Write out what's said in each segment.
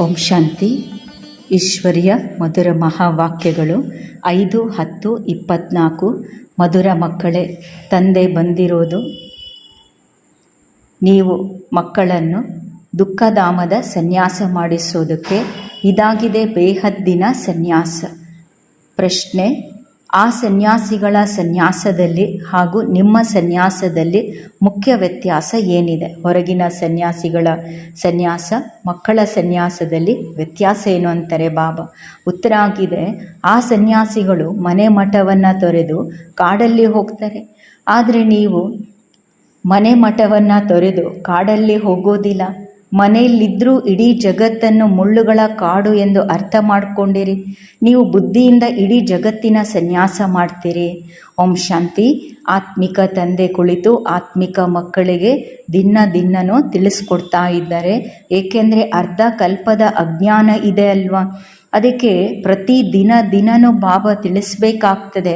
ಓಂ ಶಾಂತಿ. ಈಶ್ವರ್ಯ ಮಧುರ ಮಹಾವಾಕ್ಯಗಳು ಐದು, ಹತ್ತು, ಇಪ್ಪತ್ನಾಲ್ಕು. ಮಧುರ ಮಕ್ಕಳೇ, ತಂದೆ ಬಂದಿರೋದು. ನೀವು ಮಕ್ಕಳನ್ನು ದುಃಖಧಾಮದ ಸನ್ಯಾಸ ಮಾಡಿಸೋದಕ್ಕೆ ಇದಾಗಿದೆ ಬೇಹದ್ದಿನ ಸನ್ಯಾಸ. ಪ್ರಶ್ನೆ ಆ ಸನ್ಯಾಸಿಗಳ ಸನ್ಯಾಸದಲ್ಲಿ ಹಾಗೂ ನಿಮ್ಮ ಸನ್ಯಾಸದಲ್ಲಿ ಮುಖ್ಯ ವ್ಯತ್ಯಾಸ ಏನಿದೆ? ಹೊರಗಿನ ಸನ್ಯಾಸಿಗಳ ಸನ್ಯಾಸ, ಮಕ್ಕಳ ಸನ್ಯಾಸದಲ್ಲಿ ವ್ಯತ್ಯಾಸ ಏನು ಅಂತಾರೆ ಬಾಬಾ? ಉತ್ತರ ಆಗಿದೆ, ಆ ಸನ್ಯಾಸಿಗಳು ಮನೆ ಮಠವನ್ನು ತೊರೆದು ಕಾಡಲ್ಲಿ ಹೋಗ್ತಾರೆ. ಆದರೆ ನೀವು ಮನೆ ಮಠವನ್ನು ತೊರೆದು ಕಾಡಲ್ಲಿ ಹೋಗೋದಿಲ್ಲ. ಮನೆಯಲ್ಲಿದ್ದರೂ ಇಡೀ ಜಗತ್ತನ್ನು ಮುಳ್ಳುಗಳ ಕಾಡು ಎಂದು ಅರ್ಥ ಮಾಡಿಕೊಂಡಿರಿ. ನೀವು ಬುದ್ಧಿಯಿಂದ ಇಡೀ ಜಗತ್ತಿನ ಸನ್ಯಾಸ ಮಾಡ್ತೀರಿ. ಓಂ ಶಾಂತಿ. ಆತ್ಮಿಕ ತಂದೆ ಕುಳಿತು ಆತ್ಮಿಕ ಮಕ್ಕಳಿಗೆ ದಿನ ದಿನನೂ ತಿಳಿಸ್ಕೊಡ್ತಾ ಇದ್ದಾರೆ. ಏಕೆಂದರೆ ಅರ್ಧ ಕಲ್ಪದ ಅಜ್ಞಾನ ಇದೆ ಅಲ್ವಾ? ಅದಕ್ಕೆ ಪ್ರತಿ ದಿನ ದಿನನೂ ಭಾವ ತಿಳಿಸ್ಬೇಕಾಗ್ತದೆ.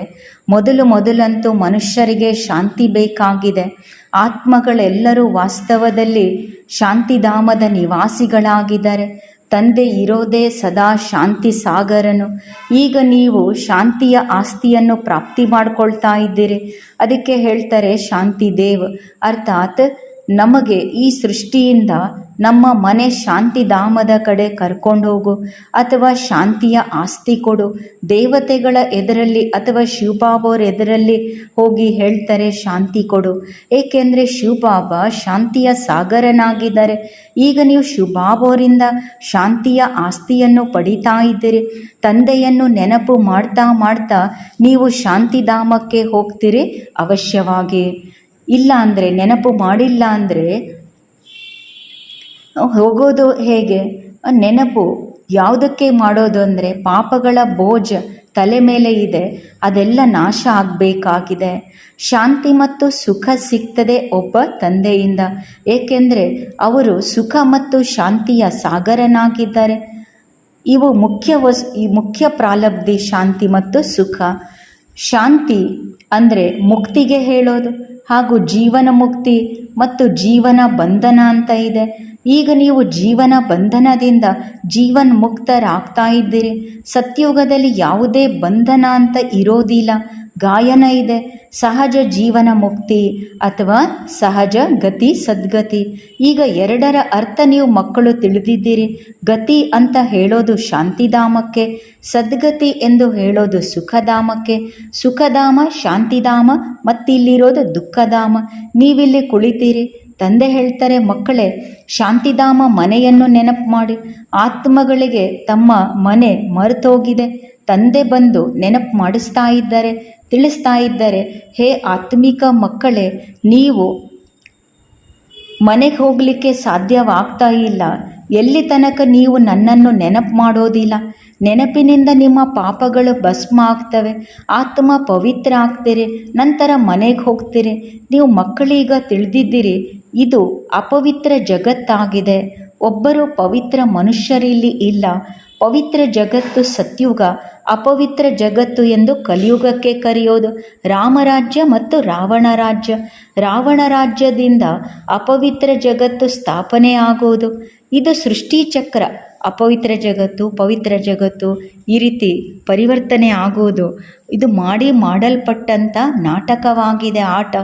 ಮೊದಲು ಮೊದಲಂತೂ ಮನುಷ್ಯರಿಗೆ ಶಾಂತಿ ಬೇಕಾಗಿದೆ. ಆತ್ಮಗಳೆಲ್ಲರೂ ವಾಸ್ತವದಲ್ಲಿ ಶಾಂತಿಧಾಮದ ನಿವಾಸಿಗಳಾಗಿದ್ದಾರೆ. ತಂದೆ ಇರೋದೇ ಸದಾ ಶಾಂತಿ ಸಾಗರನು. ಈಗ ನೀವು ಶಾಂತಿಯ ಆಸ್ತಿಯನ್ನು ಪ್ರಾಪ್ತಿ ಮಾಡ್ಕೊಳ್ತಾ ಇದ್ದೀರಿ. ಅದಕ್ಕೆ ಹೇಳ್ತಾರೆ ಶಾಂತಿ ದೇವ್. ಅರ್ಥಾತ್ ನಮಗೆ ಈ ಸೃಷ್ಟಿಯಿಂದ ನಮ್ಮ ಮನೆ ಶಾಂತಿಧಾಮದ ಕಡೆ ಕರ್ಕೊಂಡು ಹೋಗು ಅಥವಾ ಶಾಂತಿಯ ಆಸ್ತಿ ಕೊಡು. ದೇವತೆಗಳ ಎದುರಲ್ಲಿ ಅಥವಾ ಶಿವಬಾಬವ್ರ ಎದುರಲ್ಲಿ ಹೋಗಿ ಹೇಳ್ತಾರೆ ಶಾಂತಿ ಕೊಡು. ಏಕೆಂದರೆ ಶಿವಬಾಬಾ ಶಾಂತಿಯ ಸಾಗರನಾಗಿದ್ದಾರೆ. ಈಗ ನೀವು ಶಿವಬಾಬವರಿಂದ ಶಾಂತಿಯ ಆಸ್ತಿಯನ್ನು ಪಡಿತಾ ಇದ್ದೀರಿ. ತಂದೆಯನ್ನು ನೆನಪು ಮಾಡ್ತಾ ಮಾಡ್ತಾ ನೀವು ಶಾಂತಿಧಾಮಕ್ಕೆ ಹೋಗ್ತೀರಿ ಅವಶ್ಯವಾಗಿ. ಇಲ್ಲ ಅಂದರೆ, ನೆನಪು ಮಾಡಿಲ್ಲ ಅಂದರೆ, ಹೋಗೋದು ಹೇಗೆ? ನೆನಪು ಯಾವುದಕ್ಕೆ ಮಾಡೋದು ಅಂದರೆ, ಪಾಪಗಳ ಬೋಜ ತಲೆ ಮೇಲೆ ಇದೆ, ಅದೆಲ್ಲ ನಾಶ ಆಗಬೇಕಾಗಿದೆ. ಶಾಂತಿ ಮತ್ತು ಸುಖ ಸಿಗ್ತದೆ ಒಬ್ಬ ತಂದೆಯಿಂದ, ಏಕೆಂದರೆ ಅವರು ಸುಖ ಮತ್ತು ಶಾಂತಿಯ ಸಾಗರನಾಗಿದ್ದಾರೆ. ಇವು ಮುಖ್ಯ ವಸ್, ಈ ಮುಖ್ಯ ಪ್ರಾಲಬ್ಧಿ ಶಾಂತಿ ಮತ್ತು ಸುಖ. ಶಾಂತಿ ಅಂದರೆ ಮುಕ್ತಿಗೆ ಹೇಳೋದು ಹಾಗೂ ಜೀವನ ಮುಕ್ತಿ ಮತ್ತು ಜೀವನ ಬಂಧನ ಅಂತ ಇದೆ. ಈಗ ನೀವು ಜೀವನ ಬಂಧನದಿಂದ ಜೀವನ್ ಮುಕ್ತರಾಗ್ತಾ ಇದ್ದೀರಿ. ಸತ್ಯುಗದಲ್ಲಿ ಯಾವುದೇ ಬಂಧನ ಅಂತ ಇರೋದಿಲ್ಲ. ಗಾಯನ ಇದೆ. ಸಹಜ ಜೀವನ ಮುಕ್ತಿ ಅಥವಾ ಸಹಜ ಗತಿ ಸದ್ಗತಿ. ಈಗ ಎರಡರ ಅರ್ಥ ನೀವು ಮಕ್ಕಳು ತಿಳಿದಿದ್ದೀರಿ. ಗತಿ ಅಂತ ಹೇಳೋದು ಶಾಂತಿಧಾಮಕ್ಕೆ, ಸದ್ಗತಿ ಎಂದು ಹೇಳೋದು ಸುಖಧಾಮಕ್ಕೆ. ಸುಖಧಾಮ, ಶಾಂತಿಧಾಮ, ಮತ್ತಿಲ್ಲಿರೋದು ದುಃಖಧಾಮ. ನೀವಿಲ್ಲಿ ಕುಳಿತೀರಿ. ತಂದೆ ಹೇಳ್ತಾರೆ, ಮಕ್ಕಳೇ, ಶಾಂತಿಧಾಮ ಮನೆಯನ್ನು ನೆನಪು ಮಾಡಿ. ಆತ್ಮಗಳಿಗೆ ತಮ್ಮ ಮನೆ ಮರೆತೋಗಿದೆ. ತಂದೆ ಬಂದು ನೆನಪು ಮಾಡಿಸ್ತಾ ಇದ್ದಾರೆ. ತಿಳಿಸ್ತಾ ಇದ್ದಾರೆ, ಹೇ ಆತ್ಮಿಕ ಮಕ್ಕಳೇ, ನೀವು ಮನೆಗೆ ಹೋಗಲಿಕ್ಕೆ ಸಾಧ್ಯವಾಗ್ತಾ ಇಲ್ಲ. ಎಲ್ಲಿ ತನಕ ನೀವು ನನ್ನನ್ನು ನೆನಪು ಮಾಡೋದಿಲ್ಲ? ನೆನಪಿನಿಂದ ನಿಮ್ಮ ಪಾಪಗಳು ಭಸ್ಮ ಆಗ್ತವೆ. ಆತ್ಮ ಪವಿತ್ರ ಆಗ್ತೀರಿ. ನಂತರ ಮನೆಗೆ ಹೋಗ್ತೀರಿ. ನೀವು ಮಕ್ಕಳೀಗ ತಿಳಿದಿದ್ದೀರಿ. ಇದು ಅಪವಿತ್ರ ಜಗತ್ತಾಗಿದೆ. ಒಬ್ಬರು ಪವಿತ್ರ ಮನುಷ್ಯರಿಲ್ಲಿ ಇಲ್ಲ. ಪವಿತ್ರ ಜಗತ್ತು ಸತ್ಯುಗ, ಅಪವಿತ್ರ ಜಗತ್ತು ಎಂದು ಕಲಿಯುಗಕ್ಕೆ ಕರೆಯೋದು ರಾಮರಾಜ್ಯ ಮತ್ತು ರಾವಣ ರಾಜ್ಯ. ರಾವಣ ರಾಜ್ಯದಿಂದ ಅಪವಿತ್ರ ಜಗತ್ತು ಸ್ಥಾಪನೆ ಆಗೋದು. ಇದು ಸೃಷ್ಟಿ ಚಕ್ರ. ಅಪವಿತ್ರ ಜಗತ್ತು, ಪವಿತ್ರ ಜಗತ್ತು ಈ ರೀತಿ ಪರಿವರ್ತನೆ ಆಗುವುದು ಇದು ಮಾಡಿ ಮಾಡಲ್ಪಟ್ಟಂಥ ನಾಟಕವಾಗಿದೆ ಆಟ.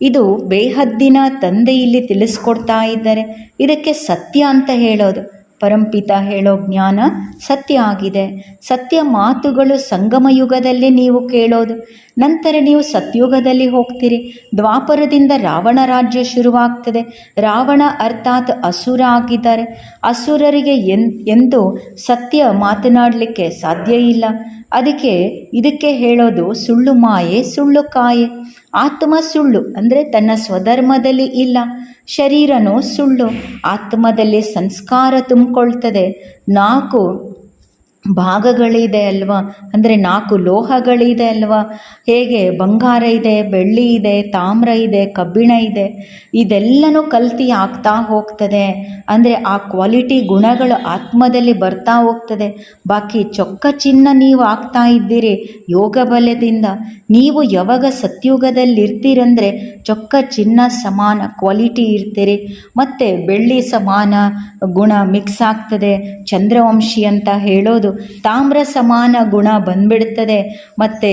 ಇದು ಬೇಹದ್ದಿನ ತಂದೆ ಇಲ್ಲಿ ತಿಳಿಸ್ಕೊಡ್ತಾ ಇದ್ದಾರೆ. ಇದಕ್ಕೆ ಸತ್ಯ ಅಂತ ಹೇಳೋದು. ಪರಂಪಿತ ಹೇಳೋ ಜ್ಞಾನ ಸತ್ಯ ಆಗಿದೆ. ಸತ್ಯ ಮಾತುಗಳು ಸಂಗಮ ಯುಗದಲ್ಲಿ ನೀವು ಕೇಳೋದು. ನಂತರ ನೀವು ಸತ್ಯುಗದಲ್ಲಿ ಹೋಗ್ತೀರಿ. ದ್ವಾಪರದಿಂದ ರಾವಣ ರಾಜ್ಯ ಶುರುವಾಗ್ತದೆ. ರಾವಣ ಅರ್ಥಾತ್ ಅಸುರ ಆಗಿದ್ದಾರೆ. ಅಸುರರಿಗೆ ಎನ್, ಎಂದು ಸತ್ಯ ಮಾತನಾಡಲಿಕ್ಕೆ ಸಾಧ್ಯ ಇಲ್ಲ. ಅದಕ್ಕೆ, ಇದಕ್ಕೆ ಹೇಳೋದು ಸುಳ್ಳು ಮಾಯೆ, ಸುಳ್ಳು ಕಾಯೆ. ಆತ್ಮ ಸುಳ್ಳು ಅಂದರೆ ತನ್ನ ಸ್ವಧರ್ಮದಲ್ಲಿ ಇಲ್ಲ. ಶರೀರನೂ ಸುಳ್ಳು. ಆತ್ಮದಲ್ಲಿ ಸಂಸ್ಕಾರ ತುಂಬಿಕೊಳ್ತದೆ. ನಾಲ್ಕು ಭಾಗಗಳಿದೆ ಅಲ್ವಾ? ಅಂದರೆ ನಾಲ್ಕು ಲೋಹಗಳಿದೆ ಅಲ್ವಾ? ಹೇಗೆ? ಬಂಗಾರ ಇದೆ, ಬೆಳ್ಳಿ ಇದೆ, ತಾಮ್ರ ಇದೆ, ಕಬ್ಬಿಣ ಇದೆ. ಇದೆಲ್ಲನೂ ಕಲ್ತಿ ಆಗ್ತಾ ಹೋಗ್ತದೆ. ಅಂದರೆ ಆ ಕ್ವಾಲಿಟಿ ಗುಣಗಳು ಆತ್ಮದಲ್ಲಿ ಬರ್ತಾ ಹೋಗ್ತದೆ. ಬಾಕಿ ಚೊಕ್ಕ ಚಿನ್ನ ನೀವು ಆಗ್ತಾ ಇದ್ದೀರಿ ಯೋಗ ಬಲದಿಂದ. ನೀವು ಯಾವಾಗ ಸತ್ಯುಗದಲ್ಲಿ ಇರ್ತೀರಂದರೆ ಚೊಕ್ಕ ಚಿನ್ನ ಸಮಾನ ಕ್ವಾಲಿಟಿ ಇರ್ತೀರಿ. ಮತ್ತು ಬೆಳ್ಳಿ ಸಮಾನ ಗುಣ ಮಿಕ್ಸ್ ಆಗ್ತದೆ. ಚಂದ್ರವಂಶಿ ಅಂತ ಹೇಳೋದು. ತಾಮ್ರ ಸಮಾನ ಗುಣ ಬಂದ್ಬಿಡ್ತದೆ. ಮತ್ತು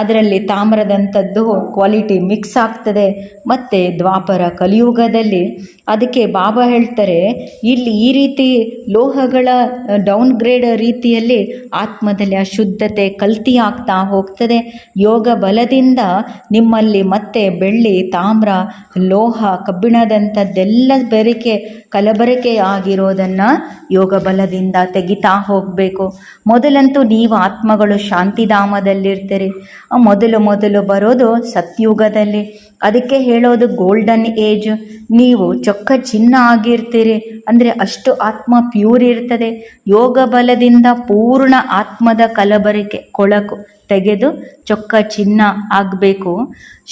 ಅದರಲ್ಲಿ ತಾಮ್ರದಂಥದ್ದು ಕ್ವಾಲಿಟಿ ಮಿಕ್ಸ್ ಆಗ್ತದೆ. ಮತ್ತು ದ್ವಾಪರ ಕಲಿಯುಗದಲ್ಲಿ ಅದಕ್ಕೆ ಬಾಬಾ ಹೇಳ್ತಾರೆ, ಇಲ್ಲಿ ಈ ರೀತಿ ಲೋಹಗಳ ಡೌನ್ ಗ್ರೇಡ್ ರೀತಿಯಲ್ಲಿ ಆತ್ಮದಲ್ಲಿ ಅಶುದ್ಧತೆ ಕಲ್ತಿ ಆಗ್ತಾ ಹೋಗ್ತದೆ. ಯೋಗ ಬಲದಿಂದ ನಿಮ್ಮಲ್ಲಿ ಮತ್ತೆ ಬೆಳ್ಳಿ, ತಾಮ್ರ, ಲೋಹ, ಕಬ್ಬಿಣದಂಥದ್ದೆಲ್ಲ ಬೆರಿಕೆ ಕಲಬೆರಕೆ ಆಗಿರೋದನ್ನು ಯೋಗ ಬಲದಿಂದ ತೆಗಿತಾ ಹೋಗಬೇಕು. ಮೊದಲಂತೂ ನೀವು ಆತ್ಮಗಳು ಶಾಂತಿಧಾಮದಲ್ಲಿರ್ತೀರಿ. ಮೊದಲು ಮೊದಲು ಬರೋದು ಸತ್ಯುಗದಲ್ಲಿ. ಅದಕ್ಕೆ ಹೇಳೋದು ಗೋಲ್ಡನ್ ಏಜ್ ನೀವು ಚೊಕ್ಕ ಚಿನ್ನ ಆಗಿರ್ತೀರಿ. ಅಂದರೆ ಅಷ್ಟು ಆತ್ಮ ಪ್ಯೂರ್ ಇರ್ತದೆ. ಯೋಗ ಬಲದಿಂದ ಪೂರ್ಣ ಆತ್ಮದ ಕಲಬರಿಕೆ, ಕೊಳಕು. ತೆಗೆದು ಚೊಕ್ಕ ಚಿನ್ನ ಆಗಬೇಕು.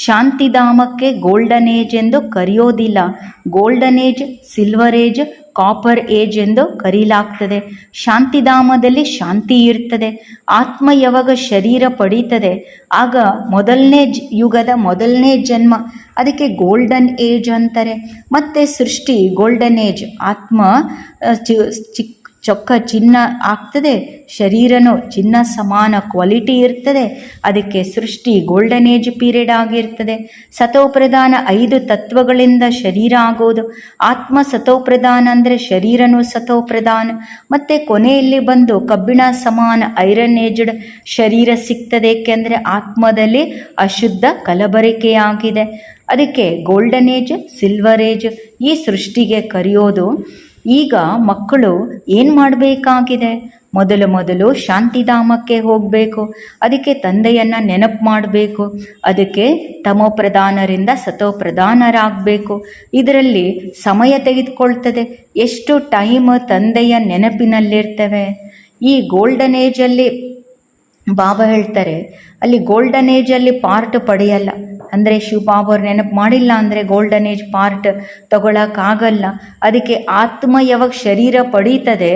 ಶಾಂತಿಧಾಮಕ್ಕೆ ಗೋಲ್ಡನ್ ಏಜ್ ಎಂದು ಕರೆಯೋದಿಲ್ಲ. Golden age silver age copper age ಎಂದು ಕರೀಲಾಗ್ತದೆ. ಶಾಂತಿಧಾಮದಲ್ಲಿ ಶಾಂತಿ ಇರ್ತದೆ. ಆತ್ಮ ಯಾವಾಗ ಶರೀರ ಪಡೀತದೆ? ಆಗ ಮೊದಲನೇ ಯುಗದ ಮೊದಲನೇ ಜನ್ಮ. ಅದಕ್ಕೆ ಗೋಲ್ಡನ್ ಏಜ್ ಅಂತಾರೆ. ಮತ್ತು ಸೃಷ್ಟಿ ಗೋಲ್ಡನ್ ಏಜ್ ಆತ್ಮ ಚಿಕ್ಕ ಚೊಕ್ಕ ಚಿನ್ನ ಆಗ್ತದೆ, ಶರೀರನೂ ಚಿನ್ನ ಸಮಾನ ಕ್ವಾಲಿಟಿ ಇರ್ತದೆ, ಅದಕ್ಕೆ ಸೃಷ್ಟಿ ಗೋಲ್ಡನ್ ಏಜ್ ಪೀರಿಯಡ್ ಆಗಿರ್ತದೆ. ಸತೋಪ್ರಧಾನ ಐದು ತತ್ವಗಳಿಂದ ಶರೀರ ಆಗೋದು. ಆತ್ಮ ಸತೋಪ್ರಧಾನ ಅಂದರೆ ಶರೀರನೂ ಸತೋಪ್ರಧಾನ. ಮತ್ತು ಕೊನೆಯಲ್ಲಿ ಬಂದು ಕಬ್ಬಿಣ ಸಮಾನ ಐರನ್ ಏಜ್ಡ್ ಶರೀರ ಸಿಗ್ತದೆ, ಏಕೆಂದರೆ ಆತ್ಮದಲ್ಲಿ ಅಶುದ್ಧ ಕಲಬರಿಕೆಯಾಗಿದೆ ಅದಕ್ಕೆ ಗೋಲ್ಡನ್ ಏಜ್ ಸಿಲ್ವರ್ ಏಜ್ ಈ ಸೃಷ್ಟಿಗೆ ಕರೆಯೋದು ಈಗ ಮಕ್ಕಳು ಏನು ಮಾಡಬೇಕಾಗಿದೆ? ಮೊದಲು ಮೊದಲು ಶಾಂತಿಧಾಮಕ್ಕೆ ಹೋಗಬೇಕು. ಅದಕ್ಕೆ ತಂದೆಯನ್ನು ನೆನಪು ಮಾಡಬೇಕು. ಅದಕ್ಕೆ ತಮೋಪ್ರಧಾನರಿಂದ ಸತೋಪ್ರಧಾನರಾಗಬೇಕು ಇದರಲ್ಲಿ ಸಮಯ ತೆಗೆದುಕೊಳ್ತದೆ. ಎಷ್ಟು ಟೈಮ್ ತಂದೆಯ ನೆನಪಿನಲ್ಲಿರ್ತವೆ. ಈ ಗೋಲ್ಡನ್ ಏಜಲ್ಲಿ ಬಾಬಾ ಹೇಳ್ತಾರೆ, ಅಲ್ಲಿ ಗೋಲ್ಡನ್ ಏಜಲ್ಲಿ ಪಾರ್ಟ್ ಪಡೆಯಲ್ಲ. ಅಂದರೆ ಶಿವಪಾಪ ಅವ್ರು ನೆನಪು ಮಾಡಿಲ್ಲ ಅಂದರೆ ಗೋಲ್ಡನ್ ಏಜ್ ಪಾರ್ಟ್ ತಗೊಳಕ್ಕಾಗಲ್ಲ. ಅದಕ್ಕೆ ಆತ್ಮ ಯಾವಾಗ ಶರೀರ ಪಡೀತದೆ,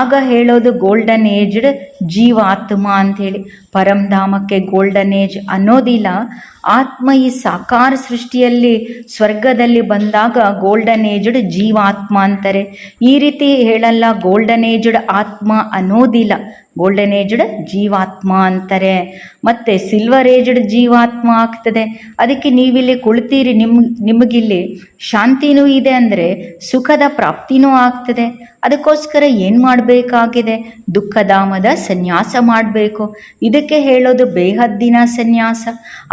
ಆಗ ಹೇಳೋದು ಗೋಲ್ಡನ್ ಏಜ್ಡ್ ಜೀವ ಆತ್ಮ ಅಂಥೇಳಿ ಪರಂಧಾಮಕ್ಕೆ ಗೋಲ್ಡನ್ ಏಜ್ ಅನ್ನೋದಿಲ್ಲ. ಆತ್ಮ ಈ ಸಾಕಾರ ಸೃಷ್ಟಿಯಲ್ಲಿ, ಸ್ವರ್ಗದಲ್ಲಿ ಬಂದಾಗ ಗೋಲ್ಡನ್ ಏಜ್ಡ್ ಜೀವಾತ್ಮ ಅಂತಾರೆ. ಈ ರೀತಿ ಹೇಳಲ್ಲ ಗೋಲ್ಡನ್ ಏಜ್ಡ್ ಆತ್ಮ ಅನ್ನೋದಿಲ್ಲ. ಗೋಲ್ಡನ್ ಏಜ್ಡ್ ಜೀವಾತ್ಮ ಅಂತಾರೆ. ಮತ್ತೆ ಸಿಲ್ವರ್ ಏಜ್ಡ್ ಜೀವಾತ್ಮ ಆಗ್ತದೆ. ಅದಕ್ಕೆ ನೀವಿಲ್ಲಿ ಕುಳಿತೀರಿ, ನಿಮ್, ನಿಮಗಿಲ್ಲಿ ಶಾಂತಿನೂ ಇದೆ ಅಂದರೆ ಸುಖದ ಪ್ರಾಪ್ತಿನೂ ಆಗ್ತದೆ. ಅದಕ್ಕೋಸ್ಕರ ಏನು ಮಾಡಬೇಕಾಗಿದೆ? ದುಃಖಧಾಮದ ಸನ್ಯಾಸ ಮಾಡಬೇಕು. ಇದಕ್ಕೆ ಹೇಳೋದು ಬೇಹದ್ದಿನ ಸನ್ಯಾಸ.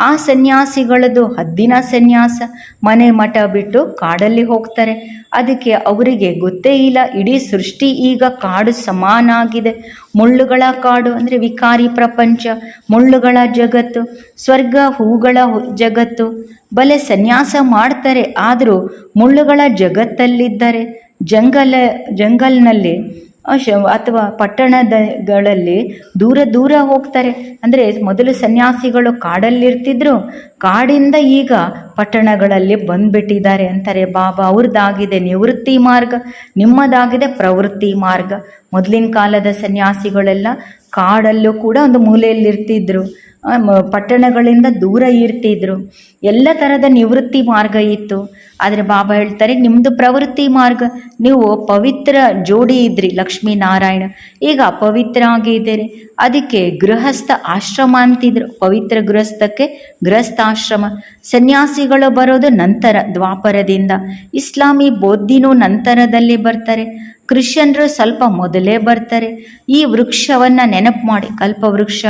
ಆ ಸನ್ಯಾಸಿಗಳದು ಹದ್ದಿನ ಸನ್ಯಾಸ. ಮನೆ ಮಠ ಬಿಟ್ಟು ಕಾಡಲ್ಲಿ ಹೋಗ್ತಾರೆ. ಅದಕ್ಕೆ ಅವರಿಗೆ ಗೊತ್ತೇ ಇಲ್ಲ, ಇಡೀ ಸೃಷ್ಟಿ ಈಗ ಕಾಡು ಸಮಾನ ಆಗಿದೆ ಮುಳ್ಳುಗಳ ಕಾಡು ಅಂದರೆ ವಿಕಾರಿ ಪ್ರಪಂಚ, ಮುಳ್ಳುಗಳ ಜಗತ್ತು, ಸ್ವರ್ಗ ಹೂಗಳ ಜಗತ್ತು. ಬಲೆ ಸನ್ಯಾಸ ಮಾಡ್ತಾರೆ, ಆದರೂ ಮುಳ್ಳುಗಳ ಜಗತ್ತಲ್ಲಿದ್ದಾರೆ ಜಂಗಲ, ಜಂಗಲ್ನಲ್ಲಿ ಅಥವಾ ಪಟ್ಟಣದಗಳಲ್ಲಿ ದೂರ ದೂರ ಹೋಗ್ತಾರೆ. ಅಂದರೆ ಮೊದಲು ಸನ್ಯಾಸಿಗಳು ಕಾಡಲ್ಲಿರ್ತಿದ್ರು. ಕಾಡಿಂದ ಈಗ ಪಟ್ಟಣಗಳಲ್ಲಿ ಬಂದ್ಬಿಟ್ಟಿದ್ದಾರೆ ಅಂತಾರೆ. ಬಾಬಾ, ಅವ್ರದ್ದಾಗಿದೆ ನಿವೃತ್ತಿ ಮಾರ್ಗ. ನಿಮ್ಮದಾಗಿದೆ ಪ್ರವೃತ್ತಿ ಮಾರ್ಗ. ಮೊದಲಿನ ಕಾಲದ ಸನ್ಯಾಸಿಗಳೆಲ್ಲ ಕಾಡಲ್ಲೂ ಕೂಡ ಒಂದು ಮೂಲೆಯಲ್ಲಿರ್ತಿದ್ರು. ಪಟ್ಟಣಗಳಿಂದ ದೂರ ಇರ್ತಿದ್ರು. ಎಲ್ಲ ಥರದ ನಿವೃತ್ತಿ ಮಾರ್ಗ ಇತ್ತು. ಆದರೆ ಬಾಬಾ ಹೇಳ್ತಾರೆ ನಿಮ್ಮದು ಪ್ರವೃತ್ತಿ ಮಾರ್ಗ, ನೀವು ಪವಿತ್ರ ಜೋಡಿ ಇದ್ರಿ ಲಕ್ಷ್ಮೀನಾರಾಯಣ. ಈಗ ಅಪವಿತ್ರ ಆಗಿದ್ದೀರಿ. ಅದಕ್ಕೆ ಗೃಹಸ್ಥ ಆಶ್ರಮ ಅಂತಿದ್ರು. ಪವಿತ್ರ ಗೃಹಸ್ಥಕ್ಕೆ ಗೃಹಸ್ಥಾಶ್ರಮ. ಸನ್ಯಾಸಿಗಳು ಬರೋದು ನಂತರ, ದ್ವಾಪರದಿಂದ. ಇಸ್ಲಾಮಿ ಬೌದ್ಧಿನೂ ನಂತರದಲ್ಲಿ ಬರ್ತಾರೆ. ಕ್ರಿಶ್ಚಿಯನ್ರು ಸ್ವಲ್ಪ ಮೊದಲೇ ಬರ್ತಾರೆ. ಈ ವೃಕ್ಷವನ್ನು ನೆನಪು ಮಾಡಿ. ಕಲ್ಪವೃಕ್ಷ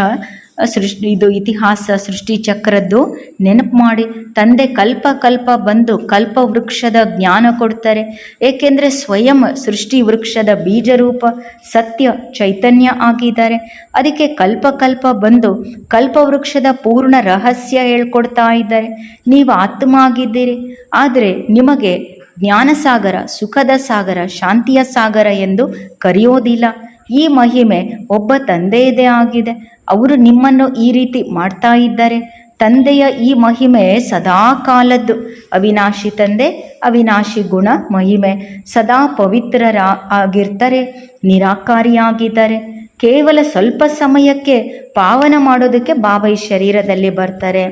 ಸೃಷ್ಟಿ ಇದು ಇತಿಹಾಸ, ಸೃಷ್ಟಿ ಚಕ್ರದ್ದು ನೆನಪು ಮಾಡಿ. ತಂದೆ ಕಲ್ಪ ಕಲ್ಪ ಬಂದು ಕಲ್ಪ ವೃಕ್ಷದ ಜ್ಞಾನ ಕೊಡ್ತಾರೆ. ಏಕೆಂದರೆ ಸ್ವಯಂ ಸೃಷ್ಟಿ ವೃಕ್ಷದ ಬೀಜರೂಪ ಸತ್ಯ ಚೈತನ್ಯ ಆಗಿದ್ದಾರೆ. ಅದಕ್ಕೆ ಕಲ್ಪ ಕಲ್ಪ ಬಂದು ಕಲ್ಪವೃಕ್ಷದ ಪೂರ್ಣ ರಹಸ್ಯ ಹೇಳ್ಕೊಡ್ತಾ ಇದ್ದಾರೆ. ನೀವು ಆತ್ಮ ಆಗಿದ್ದೀರಿ ಆದರೆ ನಿಮಗೆ ಜ್ಞಾನಸಾಗರ ಸುಖದ ಸಾಗರ, ಶಾಂತಿಯ ಸಾಗರ ಎಂದು ಕರೆಯೋದಿಲ್ಲ. ಈ ಮಹಿಮೆ ಒಬ್ಬ ತಂದೆಯದೇ ಆಗಿದೆ. ಅವರು ನಿಮ್ಮನ್ನು ಈ ರೀತಿ ಮಾಡ್ತಾ ಇದ್ದಾರೆ. ತಂದೆಯ ಈ ಮಹಿಮೆ ಸದಾ ಕಾಲದ್ದು. ಅವಿನಾಶಿ ತಂದೆ, ಅವಿನಾಶಿ ಗುಣ, ಮಹಿಮೆ ಸದಾ ಪವಿತ್ರರ ಆಗಿರ್ತಾರೆ ನಿರಾಕಾರಿಯಾಗಿದ್ದಾರೆ. ಕೇವಲ ಸ್ವಲ್ಪ ಸಮಯಕ್ಕೆ ಪಾವನ ಮಾಡೋದಕ್ಕೆ ಬಾಬಾ ಈ ಶರೀರದಲ್ಲಿ ಬರ್ತಾರೆ.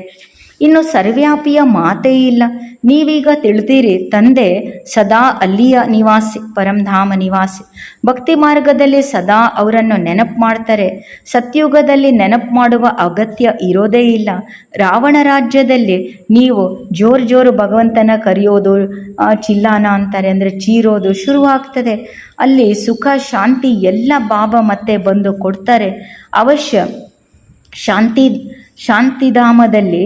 ಇನ್ನು ಸರ್ವ್ಯಾಪಿಯ ಮಾತೇ ಇಲ್ಲ. ನೀವೀಗ ತಿಳಿದಿರಿ, ತಂದೆ, ಸದಾ ಅಲ್ಲಿಯ ನಿವಾಸಿ, ಪರಂಧಾಮ ನಿವಾಸಿ. ಭಕ್ತಿ ಮಾರ್ಗದಲ್ಲಿ ಸದಾ ಅವರನ್ನು ನೆನಪು ಮಾಡ್ತಾರೆ. ಸತ್ಯುಗದಲ್ಲಿ ನೆನಪು ಮಾಡುವ ಅಗತ್ಯ ಇರೋದೇ ಇಲ್ಲ. ರಾವಣ ರಾಜ್ಯದಲ್ಲಿ ನೀವು ಜೋರು ಜೋರು ಭಗವಂತನ ಕರೆಯೋದು ಚಿಲ್ಲಾನ ಅಂತಾರೆ ಅಂದರೆ ಚೀರೋದು ಶುರುವಾಗ್ತದೆ. ಅಲ್ಲಿ ಸುಖ, ಶಾಂತಿ ಎಲ್ಲ ಬಾಬಾ ಮತ್ತೆ ಬಂದು ಕೊಡ್ತಾರೆ. ಅವಶ್ಯ ಶಾಂತಿ, ಶಾಂತಿಧಾಮದಲ್ಲಿ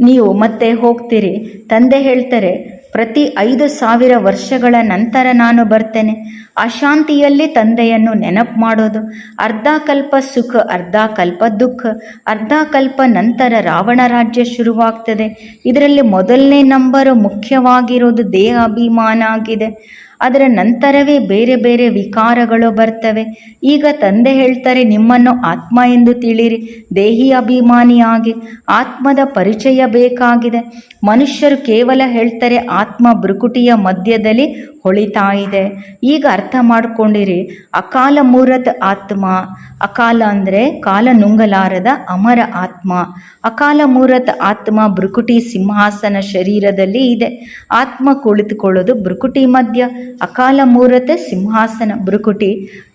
ನೀವು ಮತ್ತೆ ಹೋಗ್ತೀರಿ. ತಂದೆ ಹೇಳ್ತಾರೆ, ಪ್ರತಿ ಐದು ಸಾವಿರ ವರ್ಷಗಳ ನಂತರ ನಾನು ಬರ್ತೇನೆ. ಅಶಾಂತಿಯಲ್ಲಿ ತಂದೆಯನ್ನು ನೆನಪು ಮಾಡೋದು. ಅರ್ಧ ಕಲ್ಪ ಸುಖ, ಅರ್ಧ ಕಲ್ಪ ದುಃಖ. ಅರ್ಧ ಕಲ್ಪ ನಂತರ ರಾವಣ ರಾಜ್ಯ ಶುರುವಾಗ್ತದೆ. ಇದರಲ್ಲಿ ಮೊದಲನೇ ನಂಬರು ಮುಖ್ಯವಾಗಿರೋದು ದೇಹ ಅಭಿಮಾನ ಆಗಿದೆ. ಅದರ ನಂತರವೇ ಬೇರೆ ಬೇರೆ ವಿಕಾರಗಳು ಬರ್ತವೆ. ಈಗ ತಂದೆ ಹೇಳ್ತಾರೆ, ನಿಮ್ಮನ್ನು ಆತ್ಮ ಎಂದು ತಿಳಿರಿ ದೇಹಿ ಅಭಿಮಾನಿಯಾಗಿ ಆತ್ಮದ ಪರಿಚಯ ಬೇಕಾಗಿದೆ. ಮನುಷ್ಯರು ಕೇವಲ ಹೇಳ್ತಾರೆ, ಆತ್ಮ ಬೃಕುಟಿಯ ಮಧ್ಯದಲ್ಲಿ ಹೊಳಿತಾ ಇದೆ ಈಗ ಅರ್ಥ ಮಾಡ್ಕೊಂಡಿರಿ, ಅಕಾಲ ಮೂರತ್ ಆತ್ಮ, ಅಕಾಲ ಅಂದರೆ ಕಾಲ ನುಂಗಲಾರದ ಅಮರ ಆತ್ಮ. ಅಕಾಲ ಮೂರತ್ ಆತ್ಮ ಬೃಕುಟಿ ಸಿಂಹಾಸನ ಶರೀರದಲ್ಲಿ ಇದೆ. ಆತ್ಮ ಕುಳಿತುಕೊಳ್ಳೋದು ಬೃಕುಟಿ ಮಧ್ಯ ಅಕಾಲ ಮೂರತ ಸಿಂಹಾಸನ ಬ್ರುಕುಟಿ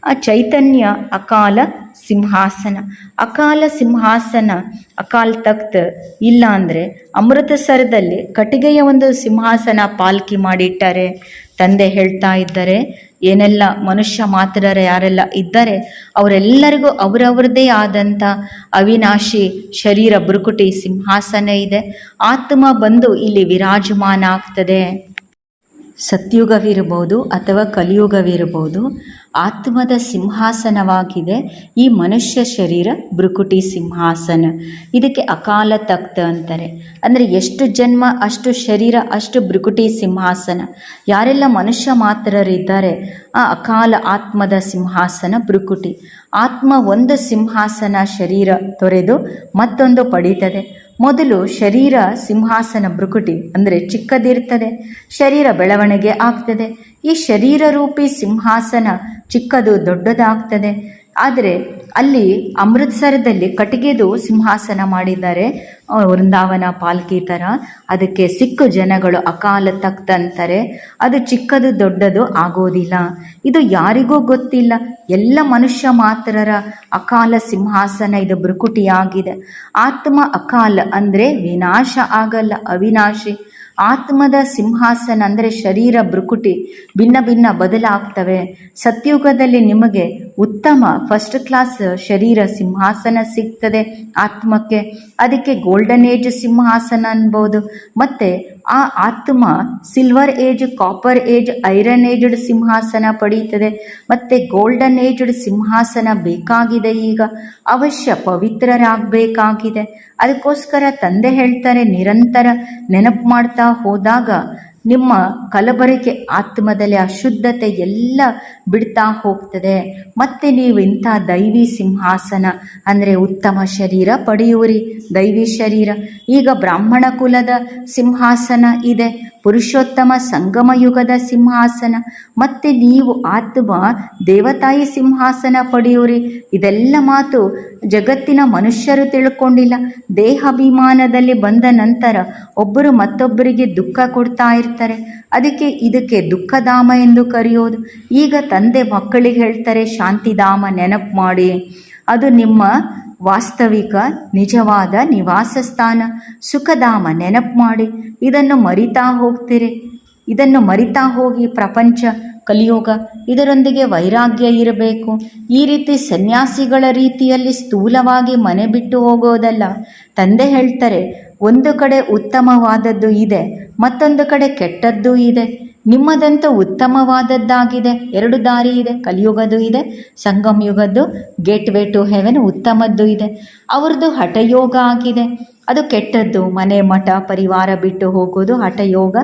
ಆ ಚೈತನ್ಯ ಅಕಾಲ ಸಿಂಹಾಸನ. ಅಕಾಲ ಸಿಂಹಾಸನ, ಅಕಾಲ ತಕ್ತ ಇಲ್ಲ ಅಂದರೆ ಅಮೃತಸರದಲ್ಲಿ ಕಟ್ಟಿಗೆಯ ಒಂದು ಸಿಂಹಾಸನ ಪಾಲ್ಕಿ ಮಾಡಿಟ್ಟಾರೆ. ತಂದೆ ಹೇಳ್ತಾ ಇದ್ದಾರೆ, ಏನೆಲ್ಲ ಮನುಷ್ಯ ಮಾತ್ರರ ಯಾರೆಲ್ಲ ಇದ್ದಾರೆ, ಅವರೆಲ್ಲರಿಗೂ ಅವರವರದೇ ಆದಂಥ ಅವಿನಾಶಿ ಶರೀರ ಬುರುಕುಟಿ ಸಿಂಹಾಸನ ಇದೆ. ಆತ್ಮ ಬಂದು ಇಲ್ಲಿ ವಿರಾಜಮಾನ ಆಗ್ತದೆ ಸತ್ಯುಗವಿರಬಹುದು ಅಥವಾ ಕಲಿಯುಗವಿರಬಹುದು, ಆತ್ಮದ ಸಿಂಹಾಸನವಾಗಿದೆ. ಈ ಮನುಷ್ಯ ಶರೀರ ಬೃಕುಟಿ ಸಿಂಹಾಸನ. ಇದಕ್ಕೆ ಅಕಾಲ ತಕ್ತ ಅಂತಾರೆ. ಅಂದರೆ ಎಷ್ಟು ಜನ್ಮ, ಅಷ್ಟು ಶರೀರ, ಅಷ್ಟು ಬೃಕುಟಿ ಸಿಂಹಾಸನ. ಯಾರೆಲ್ಲ ಮನುಷ್ಯ ಮಾತ್ರರಿದ್ದಾರೆ, ಆ ಅಕಾಲ ಆತ್ಮದ ಸಿಂಹಾಸನ ಬೃಕುಟಿ ಆತ್ಮ ಒಂದು ಸಿಂಹಾಸನ ಶರೀರ ತೊರೆದು ಮತ್ತೊಂದು ಪಡೀತದೆ. ಮೊದಲು ಶರೀರ ಸಿಂಹಾಸನ ಬೃಕುಟಿ ಅಂದರೆ ಚಿಕ್ಕದಿರ್ತದೆ, ಶರೀರ ಬೆಳವಣಿಗೆ ಆಗ್ತದೆ. ಈ ಶರೀರ ರೂಪಿ ಸಿಂಹಾಸನ ಚಿಕ್ಕದು ದೊಡ್ಡದಾಗ್ತದೆ. ಆದರೆ ಅಲ್ಲಿ ಅಮೃತ್ಸರದಲ್ಲಿ ಕಟ್ಟಿಗೆದು ಸಿಂಹಾಸನ ಮಾಡಿದ್ದಾರೆ. ವೃಂದಾವನ ಪಾಲ್ಕಿ ಥರ. ಅದಕ್ಕೆ ಸಿಕ್ಕು ಜನಗಳು ಅಕಾಲ ತಕ್ತಂತಾರೆ ಅದು ಚಿಕ್ಕದು ದೊಡ್ಡದು ಆಗೋದಿಲ್ಲ. ಇದು ಯಾರಿಗೂ ಗೊತ್ತಿಲ್ಲ. ಎಲ್ಲ ಮನುಷ್ಯ ಮಾತ್ರರ ಅಕಾಲ ಸಿಂಹಾಸನ ಇದು ಬೃಕುಟಿಯಾಗಿದೆ ಆತ್ಮ ಅಕಾಲ ಅಂದರೆ ವಿನಾಶ ಆಗಲ್ಲ, ಅವಿನಾಶಿ. ಆತ್ಮದ ಸಿಂಹಾಸನ ಅಂದರೆ ಶರೀರ ಬೃಕುಟಿ ಭಿನ್ನ ಭಿನ್ನ ಬದಲಾಗ್ತವೆ. ಸತ್ಯುಗದಲ್ಲಿ ನಿಮಗೆ ಉತ್ತಮ ಫಸ್ಟ್ ಕ್ಲಾಸ್ ಶರೀರ ಸಿಂಹಾಸನ ಸಿಗ್ತದೆ ಆತ್ಮಕ್ಕೆ. ಅದಕ್ಕೆ ಗೋಲ್ಡನ್ ಏಜ್ ಸಿಂಹಾಸನ ಅನ್ಬೋದು. ಮತ್ತು ಆ ಆತ್ಮ silver age copper age iron aged ಸಿಂಹಾಸನ ಪಡೀತದೆ ಮತ್ತು ಗೋಲ್ಡನ್ ಏಜ್ಡ್ ಸಿಂಹಾಸನ ಬೇಕಾಗಿದೆ ಈಗ. ಅವಶ್ಯ ಪವಿತ್ರರಾಗಬೇಕಾಗಿದೆ. ಅದಕ್ಕೋಸ್ಕರ ತಂದೆ ಹೇಳ್ತಾರೆ, ನಿರಂತರ ನೆನಪು ಮಾಡ್ತಾ ಹೋದಾಗ ನಿಮ್ಮ ಕಲಬರಿಕೆ ಆತ್ಮದಲ್ಲಿ ಅಶುದ್ಧತೆ ಎಲ್ಲ ಬಿಡ್ತಾ ಹೋಗ್ತದೆ. ಮತ್ತೆ ನೀವು ಇಂಥ ದೈವಿ ಸಿಂಹಾಸನ, ಅಂದರೆ ಉತ್ತಮ ಶರೀರ ಪಡೆಯುವಿರಿ ದೈವಿ ಶರೀರ. ಈಗ ಬ್ರಾಹ್ಮಣ ಕುಲದ ಸಿಂಹಾಸನ ಇದೆ. ಪುರುಷೋತ್ತಮ ಸಂಗಮ ಯುಗದ ಸಿಂಹಾಸನ. ಮತ್ತೆ ನೀವು ಆತ್ಮ ದೇವತಾಯಿ ಸಿಂಹಾಸನ ಪಡೆಯುವ್ರಿ ಇದೆಲ್ಲ ಮಾತು ಜಗತ್ತಿನ ಮನುಷ್ಯರು ತಿಳ್ಕೊಂಡಿಲ್ಲ. ದೇಹಾಭಿಮಾನದಲ್ಲಿ ಬಂದ ನಂತರ ಒಬ್ಬರು ಮತ್ತೊಬ್ಬರಿಗೆ ದುಃಖ ಕೊಡ್ತಾ ಇರ್ತಾರೆ. ಅದಕ್ಕೆ ಇದಕ್ಕೆ ದುಃಖಧಾಮ ಎಂದು ಕರೆಯೋದು. ಈಗ ತಂದೆ ಮಕ್ಕಳಿಗೆ ಹೇಳ್ತಾರೆ, ಶಾಂತಿಧಾಮ ನೆನಪು ಮಾಡಿ. ಅದು ನಿಮ್ಮ ವಾಸ್ತವಿಕ, ನಿಜವಾದ ನಿವಾಸ ಸ್ಥಾನ ಸುಖಧಾಮ ನೆನಪು ಮಾಡಿ, ಇದನ್ನು ಮರಿತಾ ಹೋಗ್ತೀರಿ. ಇದನ್ನು ಮರಿತಾ ಹೋಗಿ ಪ್ರಪಂಚ, ಕಲಿಯೋಗ, ಇದರೊಂದಿಗೆ ವೈರಾಗ್ಯ ಇರಬೇಕು. ಈ ರೀತಿ ಸನ್ಯಾಸಿಗಳ ರೀತಿಯಲ್ಲಿ ಸ್ಥೂಲವಾಗಿ ಮನೆ ಬಿಟ್ಟು ಹೋಗೋದಲ್ಲ. ತಂದೆ ಹೇಳ್ತಾರೆ, ಒಂದು ಕಡೆ ಉತ್ತಮವಾದದ್ದು ಇದೆ, ಮತ್ತೊಂದು ಕಡೆ ಕೆಟ್ಟದ್ದು ಇದೆ. ನಿಮ್ಮದಂತೂ ಉತ್ತಮವಾದದ್ದಾಗಿದೆ. ಎರಡು ದಾರಿ ಇದೆ. ಕಲಿಯುಗದ್ದು ಇದೆ. ಸಂಗಮ್ ಯುಗದ್ದು ಗೇಟ್ ವೇ ಟು ಹೆವೆನ್ ಉತ್ತಮದ್ದು ಇದೆ. ಅವ್ರದ್ದು ಹಠಯೋಗ ಆಗಿದೆ. ಅದು ಕೆಟ್ಟದ್ದು. ಮನೆ, ಮಠ, ಪರಿವಾರ ಬಿಟ್ಟು ಹೋಗೋದು ಹಠಯೋಗ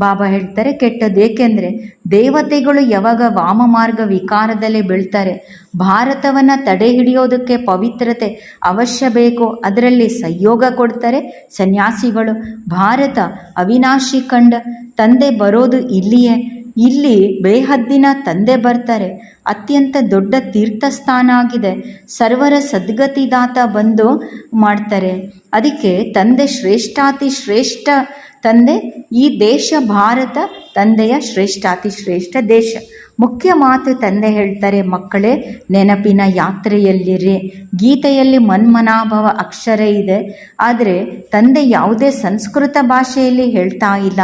ಬಾಬಾ ಹೇಳ್ತಾರೆ ಕೆಟ್ಟದ್ದು. ಏಕೆಂದರೆ ದೇವತೆಗಳು ಯಾವಾಗ ವಾಮ ಮಾರ್ಗ ವಿಕಾರದಲ್ಲೇ ಬೀಳ್ತಾರೆ, ಭಾರತವನ್ನು ತಡೆ ಹಿಡಿಯೋದಕ್ಕೆ ಪವಿತ್ರತೆ ಅವಶ್ಯ ಬೇಕು. ಅದರಲ್ಲಿ ಸಹಯೋಗ ಕೊಡ್ತಾರೆ ಸನ್ಯಾಸಿಗಳು. ಭಾರತ ಅವಿನಾಶಿ ಕಂಡ ತಂದೆ ಬರೋದು ಇಲ್ಲಿಯೇ. ಇಲ್ಲಿ ಬೇಹದ್ದಿನ ತಂದೆ ಬರ್ತಾರೆ. ಅತ್ಯಂತ ದೊಡ್ಡ ತೀರ್ಥಸ್ಥಾನ ಆಗಿದೆ ಸರ್ವರ ಸದ್ಗತಿದಾತ ಬಂದು ಮಾಡ್ತಾರೆ. ಅದಕ್ಕೆ ತಂದೆ ಶ್ರೇಷ್ಠಾತಿ ಶ್ರೇಷ್ಠ ತಂದೆ, ಈ ದೇಶ ಭಾರತ ತಂದೆಯ ಶ್ರೇಷ್ಠಾತಿ ಶ್ರೇಷ್ಠ ದೇಶ. ಮುಖ್ಯ ಮಾತು ತಂದೆ ಹೇಳ್ತಾರೆ, ಮಕ್ಕಳೇ, ನೆನಪಿನ ಯಾತ್ರೆಯಲ್ಲಿರಿ. ಗೀತೆಯಲ್ಲಿ ಮನ್ಮನಾಭವ ಅಕ್ಷರ ಇದೆ. ಆದರೆ ತಂದೆ ಯಾವುದೇ ಸಂಸ್ಕೃತ ಭಾಷೆಯಲ್ಲಿ ಹೇಳ್ತಾ ಇಲ್ಲ.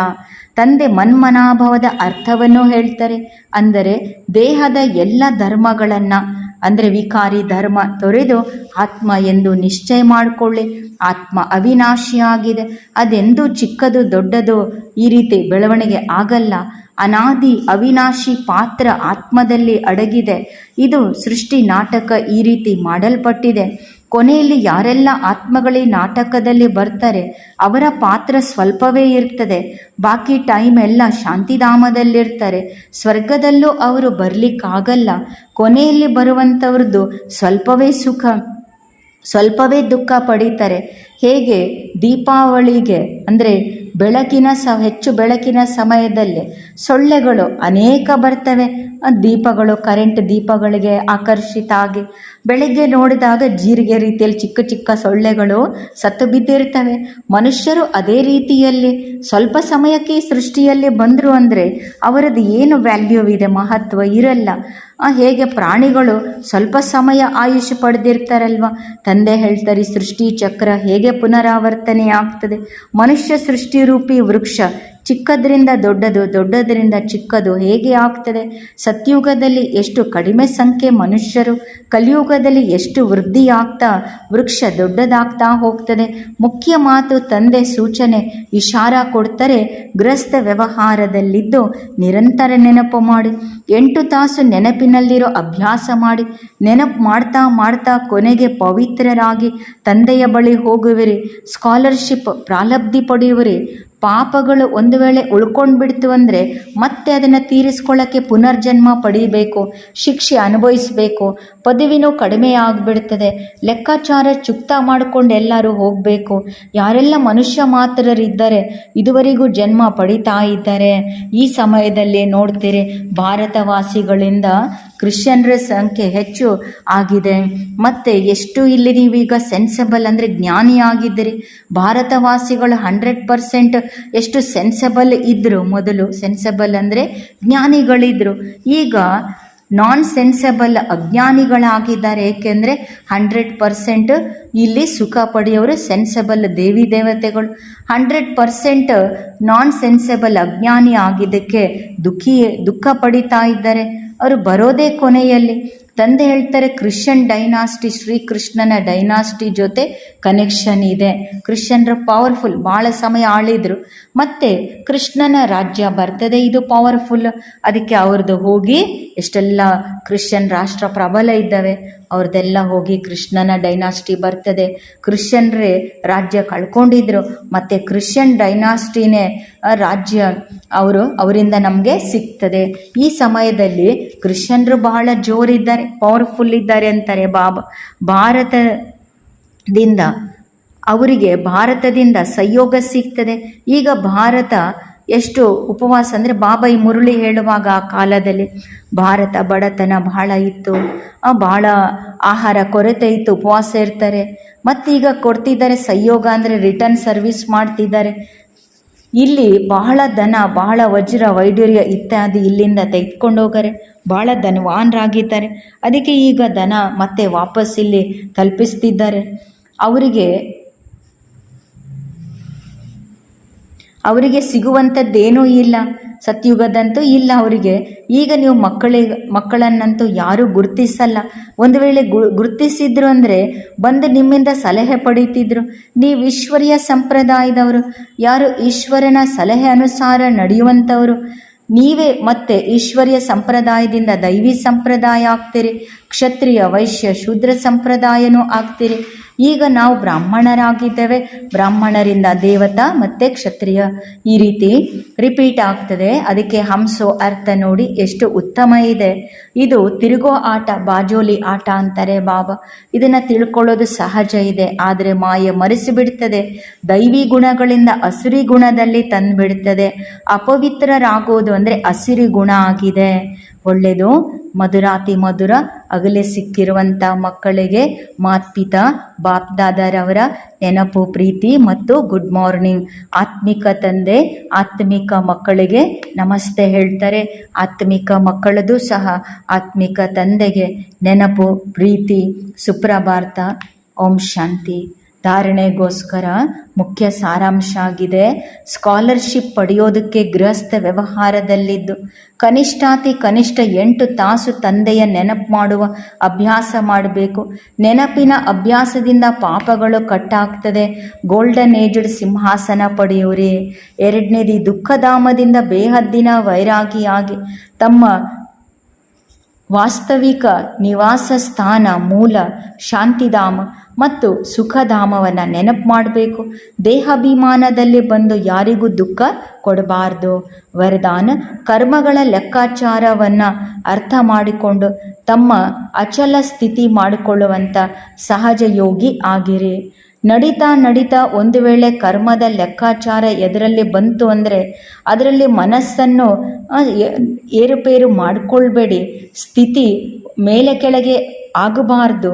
ತಂದೆ ಮನ್ಮನಾಭವದ ಅರ್ಥವನ್ನು ಹೇಳ್ತಾರೆ. ಅಂದರೆ ದೇಹದ ಎಲ್ಲ ಧರ್ಮಗಳನ್ನು, ಅಂದರೆ ವಿಕಾರಿ ಧರ್ಮ ತೊರೆದು ಆತ್ಮ ಎಂದು ನಿಶ್ಚಯ ಮಾಡಿಕೊಳ್ಳಿ. ಆತ್ಮ ಅವಿನಾಶಿಯಾಗಿದೆ ಅದೆಂದೂ ಚಿಕ್ಕದು ದೊಡ್ಡದು ಈ ರೀತಿ ಬೆಳವಣಿಗೆ ಆಗಲ್ಲ. ಅನಾದಿ ಅವಿನಾಶಿ ಪಾತ್ರ ಆತ್ಮದಲ್ಲಿ ಅಡಗಿದೆ. ಇದು ಸೃಷ್ಟಿ ನಾಟಕ ಈ ರೀತಿ ಮಾಡಲ್ಪಟ್ಟಿದೆ. ಕೊನೆಯಲ್ಲಿ ಯಾರೆಲ್ಲ ಆತ್ಮಗಳೇ ನಾಟಕದಲ್ಲಿ ಬರ್ತಾರೆ, ಅವರ ಪಾತ್ರ ಸ್ವಲ್ಪವೇ ಇರ್ತದೆ. ಬಾಕಿ ಟೈಮ್ ಎಲ್ಲ ಶಾಂತಿಧಾಮದಲ್ಲಿರ್ತಾರೆ. ಸ್ವರ್ಗದಲ್ಲೂ ಅವರು ಬರಲಿಕ್ಕಾಗಲ್ಲ. ಕೊನೆಯಲ್ಲಿ ಬರುವಂಥವ್ರದ್ದು ಸ್ವಲ್ಪವೇ ಸುಖ, ಸ್ವಲ್ಪವೇ ದುಃಖ ಪಡೀತಾರೆ. ಹೇಗೆ? ದೀಪಾವಳಿಗೆ, ಅಂದರೆ ಬೆಳಕಿನ ಸ, ಹೆಚ್ಚು ಬೆಳಕಿನ ಸಮಯದಲ್ಲಿ. ಸೊಳ್ಳೆಗಳು ಅನೇಕ ಬರ್ತವೆ. ದೀಪಗಳು, ಕರೆಂಟ್ ದೀಪಗಳಿಗೆ ಆಕರ್ಷಿತ ಆಗಿ ಬೆಳಗ್ಗೆ ನೋಡಿದಾಗ ಜೀರಿಗೆ ರೀತಿಯಲ್ಲಿ ಚಿಕ್ಕ ಚಿಕ್ಕ ಸೊಳ್ಳೆಗಳು ಸತ್ತು ಬಿದ್ದಿರ್ತವೆ ಮನುಷ್ಯರು ಅದೇ ರೀತಿಯಲ್ಲಿ ಸ್ವಲ್ಪ ಸಮಯಕ್ಕೆ ಸೃಷ್ಟಿಯಲ್ಲಿ ಬಂದರು ಅಂದರೆ ಅವರದ್ದು ಏನು ವ್ಯಾಲ್ಯೂ ಇದೆ, ಮಹತ್ವ ಇರಲ್ಲ. ಹೇಗೆ ಪ್ರಾಣಿಗಳು ಸ್ವಲ್ಪ ಸಮಯ ಆಯುಷ್ ಪಡೆದಿರ್ತಾರಲ್ವ? ತಂದೆ ಹೇಳ್ತಾರೆ ಸೃಷ್ಟಿ ಚಕ್ರ ಹೇಗೆ ಪುನರಾವರ್ತನೆ ಆಗ್ತದೆ ಮನುಷ್ಯ ಸೃಷ್ಟಿರೂಪಿ ವೃಕ್ಷ ಚಿಕ್ಕದ್ರಿಂದ ದೊಡ್ಡದು, ದೊಡ್ಡದರಿಂದ ಚಿಕ್ಕದು ಹೇಗೆ ಆಗ್ತದೆ? ಸತ್ಯುಗದಲ್ಲಿ ಎಷ್ಟು ಕಡಿಮೆ ಸಂಖ್ಯೆ ಮನುಷ್ಯರು, ಕಲಿಯುಗದಲ್ಲಿ ಎಷ್ಟು ವೃದ್ಧಿಯಾಗ್ತಾ, ವೃಕ್ಷ ದೊಡ್ಡದಾಗ್ತಾ ಹೋಗ್ತದೆ? ಮುಖ್ಯ ಮಾತು ತಂದೆ ಸೂಚನೆ, ಇಶಾರ ಕೊಡ್ತಾರೆ ಗ್ರಸ್ತ ವ್ಯವಹಾರದಲ್ಲಿದ್ದು ನಿರಂತರ ನೆನಪು ಮಾಡಿ. ಎಂಟು ತಾಸು ನೆನಪಿನಲ್ಲಿರೋ ಅಭ್ಯಾಸ ಮಾಡಿ. ನೆನಪು ಮಾಡ್ತಾ ಮಾಡ್ತಾ ಕೊನೆಗೆ ಪವಿತ್ರರಾಗಿ ತಂದೆಯ ಬಳಿ ಹೋಗುವಿರಿ. ಸ್ಕಾಲರ್ಶಿಪ್ ಪ್ರಾಲಬ್ಧಿ ಪಡೆಯುವಿರಿ. ಪಾಪಗಳು ಒಂದು ವೇಳೆ ಉಳ್ಕೊಂಡು ಬಿಡ್ತು ಅಂದರೆ ಮತ್ತೆ ಅದನ್ನು ತೀರಿಸ್ಕೊಳ್ಳೋಕ್ಕೆ ಪುನರ್ಜನ್ಮ ಪಡೀಬೇಕು, ಶಿಕ್ಷೆ ಅನುಭವಿಸಬೇಕು, ಪದವಿನೂ ಕಡಿಮೆ ಆಗಿಬಿಡ್ತದೆ. ಲೆಕ್ಕಾಚಾರ ಚುಕ್ತ ಮಾಡಿಕೊಂಡು ಎಲ್ಲರೂ ಹೋಗಬೇಕು. ಯಾರೆಲ್ಲ ಮನುಷ್ಯ ಮಾತ್ರರಿದ್ದಾರೆ ಇದುವರೆಗೂ ಜನ್ಮ ಪಡಿತಾ ಇದ್ದಾರೆ. ಈ ಸಮಯದಲ್ಲಿ ನೋಡ್ತೀರಿ, ಭಾರತವಾಸಿಗಳಿಂದ ಕ್ರಿಶ್ಚಿಯನ್ರ ಸಂಖ್ಯೆ ಹೆಚ್ಚು ಆಗಿದೆ. ಮತ್ತು ಎಷ್ಟು ಇಲ್ಲಿ ನೀವೀಗ ಸೆನ್ಸಬಲ್ ಅಂದರೆ ಜ್ಞಾನಿ ಆಗಿದ್ದೀರಿ? ಭಾರತವಾಸಿಗಳು ಹಂಡ್ರೆಡ್ ಪರ್ಸೆಂಟ್ ಎಷ್ಟು ಸೆನ್ಸಬಲ್ ಇದ್ದರು ಮೊದಲು. ಸೆನ್ಸಬಲ್ ಅಂದರೆ ಜ್ಞಾನಿಗಳಿದ್ದರು ಈಗ ನಾನ್ ಸೆನ್ಸಬಲ್ ಅಜ್ಞಾನಿಗಳಾಗಿದ್ದಾರೆ. ಏಕೆಂದರೆ ಹಂಡ್ರೆಡ್ ಪರ್ಸೆಂಟ್ ಇಲ್ಲಿ ಸುಖ ಪಡೆಯೋರು ಸೆನ್ಸಬಲ್ ದೇವಿ ದೇವತೆಗಳು. ಹಂಡ್ರೆಡ್ ಪರ್ಸೆಂಟ್ ನಾನ್ ಸೆನ್ಸಬಲ್ ಅಜ್ಞಾನಿ ಆಗಿದ್ದಕ್ಕೆ ದುಃಖಿ ದುಃಖ ಪಡಿತಾ ಇದ್ದಾರೆ. ಅವರು ಬರೋದೇ ಕೊನೆಯಲ್ಲಿ. ತಂದೆ ಹೇಳ್ತಾರೆ, ಕ್ರಿಶ್ಚಿಯನ್ ಡೈನಾಸ್ಟಿ, ಶ್ರೀಕೃಷ್ಣನ ಡೈನಾಸ್ಟಿ ಜೊತೆ ಕನೆಕ್ಷನ್ ಇದೆ. ಕ್ರಿಶ್ಚಿಯನ್ರು ಪವರ್ಫುಲ್ ಭಾಳ ಸಮಯ ಆಳಿದ್ರು. ಮತ್ತೆ ಕೃಷ್ಣನ ರಾಜ್ಯ ಬರ್ತದೆ, ಇದು ಪವರ್ಫುಲ್ ಅದಕ್ಕೆ ಅವ್ರದ್ದು ಹೋಗಿ ಎಷ್ಟೆಲ್ಲ ಕ್ರಿಶ್ಚಿಯನ್ ರಾಷ್ಟ್ರ ಪ್ರಬಲ ಇದ್ದಾವೆ. ಅವ್ರದ್ದೆಲ್ಲ ಹೋಗಿ ಕೃಷ್ಣನ ಡೈನಾಸ್ಟಿ ಬರ್ತದೆ. ಕ್ರಿಶ್ಚಿಯನ್ರೇ ರಾಜ್ಯ ಕಳ್ಕೊಂಡಿದ್ರು. ಮತ್ತು ಕ್ರಿಶ್ಚಿಯನ್ ಡೈನಾಸ್ಟಿನೇ ರಾಜ್ಯ ಅವರು, ಅವರಿಂದ ನಮಗೆ ಸಿಗ್ತದೆ. ಈ ಸಮಯದಲ್ಲಿ ಕ್ರಿಶ್ಚಿಯನ್ರು ಬಹಳ ಜೋರಿದ್ದಾರೆ ಪವರ್ಫುಲ್ ಇದ್ದಾರೆ ಅಂತಾರೆ ಬಾಬಾ. ಭಾರತದಿಂದ, ಅವರಿಗೆ ಭಾರತದಿಂದ ಸಹಯೋಗ ಸಿಗ್ತದೆ. ಈಗ ಭಾರತ ಎಷ್ಟು ಉಪವಾಸ ಅಂದರೆ ಬಾಬಾಯಿ ಮುರುಳಿ ಹೇಳುವಾಗ ಆ ಕಾಲದಲ್ಲಿ ಭಾರತ ಬಡತನ ಬಹಳ ಇತ್ತು. ಬಹಳ ಆಹಾರ ಕೊರತೆ ಇತ್ತು, ಉಪವಾಸ ಇರ್ತಾರೆ. ಮತ್ತೀಗ ಕೊಡ್ತಿದ್ದಾರೆ ಸಹಯೋಗ ಅಂದರೆ ರಿಟರ್ನ್ ಸರ್ವಿಸ್ ಮಾಡ್ತಿದ್ದಾರೆ. ಇಲ್ಲಿ ಬಹಳ ದನ, ಬಹಳ ವಜ್ರ ವೈಡೂರ್ಯ ಇತ್ಯಾದಿ ಇಲ್ಲಿಂದ ತೆಗೆದುಕೊಂಡು ಹೋಗಾರೆ ಬಹಳ ಧನವಾನರಾಗಿದ್ದಾರೆ. ಅದಕ್ಕೆ ಈಗ ದನ ಮತ್ತೆ ವಾಪಸ್ ಇಲ್ಲಿ ತಲುಪಿಸ್ತಿದ್ದಾರೆ. ಅವರಿಗೆ ಅವರಿಗೆ ಸಿಗುವಂಥದ್ದೇನೂ ಇಲ್ಲ. ಸತ್ಯುಗದಂತೂ ಇಲ್ಲ ಅವರಿಗೆ. ಈಗ ನೀವು ಮಕ್ಕಳಿಗೆ ಮಕ್ಕಳನ್ನಂತೂ ಯಾರೂ ಗುರುತಿಸಲ್ಲ. ಒಂದು ವೇಳೆ ಗು, ಗುರುತಿಸಿದ್ರು ಅಂದರೆ ಬಂದು ನಿಮ್ಮಿಂದ ಸಲಹೆ ಪಡೀತಿದ್ರು ನೀವು ಈಶ್ವರ್ಯ ಸಂಪ್ರದಾಯದವರು. ಯಾರು ಈಶ್ವರನ ಸಲಹೆ ಅನುಸಾರ ನಡೆಯುವಂಥವರು. ನೀವೇ ಮತ್ತೆ ಈಶ್ವರ್ಯ ಸಂಪ್ರದಾಯದಿಂದ ದೈವಿ ಸಂಪ್ರದಾಯ ಆಗ್ತೀರಿ. ಕ್ಷತ್ರಿಯ ವೈಶ್ಯ ಶೂದ್ರ ಸಂಪ್ರದಾಯನೂ ಆಗ್ತೀರಿ. ಈಗ ನಾವು ಬ್ರಾಹ್ಮಣರಾಗಿದ್ದೇವೆ. ಬ್ರಾಹ್ಮಣರಿಂದ ದೇವತಾ ಮತ್ತು ಕ್ಷತ್ರಿಯ. ಈ ರೀತಿ ರಿಪೀಟ್ ಆಗ್ತದೆ. ಅದಕ್ಕೆ ಹಂಸೋ ಅರ್ಥ ನೋಡಿ ಎಷ್ಟು ಉತ್ತಮ ಇದೆ. ಇದು ತಿರುಗೋ ಆಟ, ಬಾಜೋಲಿ ಆಟ ಅಂತಾರೆ ಬಾಬಾ ಇದನ್ನು ತಿಳ್ಕೊಳ್ಳೋದು ಸಹಜ ಇದೆ. ಆದರೆ ಮಾಯೆ ಮರೆಸಿಬಿಡ್ತದೆ ದೈವಿ ಗುಣಗಳಿಂದ ಹಸಿರಿ ಗುಣದಲ್ಲಿ ತಂದುಬಿಡ್ತದೆ. ಅಪವಿತ್ರರಾಗೋದು ಅಂದರೆ ಹಸಿರಿ ಗುಣ ಆಗಿದೆ. ಒಳ್ಳೆಯದು ಮಧುರಾತಿ ಮಧುರ, ಅಗಲೇ ಸಿಕ್ಕಿರುವಂಥ ಮಕ್ಕಳಿಗೆ ಮಾತ್ಪಿತಾ ಬಾಪ್ದಾದರವರ ನೆನಪು, ಪ್ರೀತಿ ಮತ್ತು ಗುಡ್ ಮಾರ್ನಿಂಗ್ ಆತ್ಮಿಕ ತಂದೆ, ಆತ್ಮಿಕ ಮಕ್ಕಳಿಗೆ ನಮಸ್ತೆ ಹೇಳ್ತಾರೆ. ಆತ್ಮಿಕ ಮಕ್ಕಳದು ಸಹ ಆತ್ಮಿಕ ತಂದೆಗೆ ನೆನಪು, ಪ್ರೀತಿ, ಸುಪ್ರಭಾರ್ತ. ಓಂ ಶಾಂತಿ. ಧಾರಣೆಗೋಸ್ಕರ ಮುಖ್ಯ ಸಾರಾಂಶ ಆಗಿದೆ ಸ್ಕಾಲರ್ಶಿಪ್ ಪಡೆಯೋದಕ್ಕೆ ಗೃಹಸ್ಥ ವ್ಯವಹಾರದಲ್ಲಿದ್ದು, ಕನಿಷ್ಠಾತಿ ಕನಿಷ್ಠ ಎಂಟು ತಾಸು ತಂದೆಯ ನೆನಪು ಮಾಡುವ ಅಭ್ಯಾಸ ಮಾಡಬೇಕು. ನೆನಪಿನ ಅಭ್ಯಾಸದಿಂದ ಪಾಪಗಳು ಕಟ್ಟಾಗ್ತದೆ. ಗೋಲ್ಡನ್ ಏಜ್ಡ್ ಸಿಂಹಾಸನ ಪಡೆಯೋರಿ. ಎರಡನೇದು, ದುಃಖಧಾಮದಿಂದ ಬೇಹದ್ದಿನ ವೈರಾಗಿಯಾಗಿ. ತಮ್ಮ ವಾಸ್ತವಿಕ ನಿವಾಸ ಸ್ಥಾನ ಮೂಲ ಶಾಂತಿಧಾಮ. ಮತ್ತು ಸುಖಧಾಮವನ್ನು ನೆನಪು ಮಾಡಬೇಕು. ದೇಹಾಭಿಮಾನದಲ್ಲಿ ಬಂದು ಯಾರಿಗೂ ದುಃಖ ಕೊಡಬಾರ್ದು. ವರದಾನ, ಕರ್ಮಗಳ ಲೆಕ್ಕಾಚಾರವನ್ನು ಅರ್ಥ ಮಾಡಿಕೊಂಡು ತಮ್ಮ ಅಚಲ ಸ್ಥಿತಿ ಮಾಡಿಕೊಳ್ಳುವಂಥ ಸಹಜ ಯೋಗಿ ಆಗಿರಿ. ನಡೀತಾ ನಡೀತಾ ಒಂದು ವೇಳೆ ಕರ್ಮದ ಲೆಕ್ಕಾಚಾರ ಎದರಲ್ಲಿ ಬಂತು ಅಂದರೆ ಅದರಲ್ಲಿ ಮನಸ್ಸನ್ನು ಏರುಪೇರು ಮಾಡಿಕೊಳ್ಬೇಡಿ. ಸ್ಥಿತಿ ಮೇಲೆ ಕೆಳಗೆ ಆಗಬಾರ್ದು.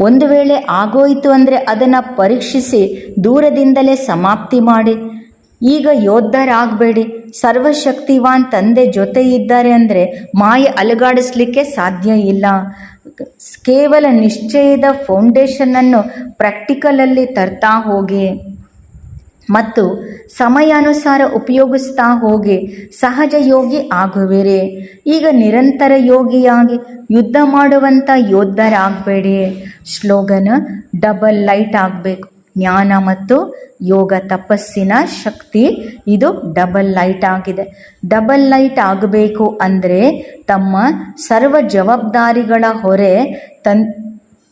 ಒಂದು ವೇಳೆ ಆಗೋಯಿತು ಅಂದರೆ ಅದನ್ನು ಪರೀಕ್ಷಿಸಿ ದೂರದಿಂದಲೇ ಸಮಾಪ್ತಿ ಮಾಡಿ. ಈಗ ಯೋಧರಾಗಬೇಡಿ ಸರ್ವಶಕ್ತಿವಾನ್ ತಂದೆ ಜೊತೆ ಇದ್ದಾರೆ ಅಂದರೆ ಮಾಯೆ ಅಲುಗಾಡಿಸ್ಲಿಕ್ಕೆ ಸಾಧ್ಯ ಇಲ್ಲ. ಕೇವಲ ನಿಶ್ಚಯದ ಫೌಂಡೇಶನನ್ನು ಪ್ರಾಕ್ಟಿಕಲಲ್ಲಿ ತರ್ತಾ ಹೋಗಿ. ಮತ್ತು ಸಮಯಾನುಸಾರ ಉಪಯೋಗಿಸ್ತಾ ಹೋಗಿ ಸಹಜ ಯೋಗಿ ಆಗುವಿರಿ. ಈಗ ನಿರಂತರ ಯೋಗಿಯಾಗಿ ಯುದ್ಧ ಮಾಡುವಂಥ ಯೋಧರಾಗಬೇಡಿ ಸ್ಲೋಗನ್ ಡಬಲ್ ಲೈಟ್ ಆಗಬೇಕು. ಜ್ಞಾನ ಮತ್ತು ಯೋಗ ತಪಸ್ಸಿನ ಶಕ್ತಿ ಇದು ಡಬಲ್ ಲೈಟ್ ಆಗಿದೆ. ಡಬಲ್ ಲೈಟ್ ಆಗಬೇಕು ಅಂದರೆ ತಮ್ಮ ಸರ್ವ ಜವಾಬ್ದಾರಿಗಳ ಹೊರೆ ತನ್,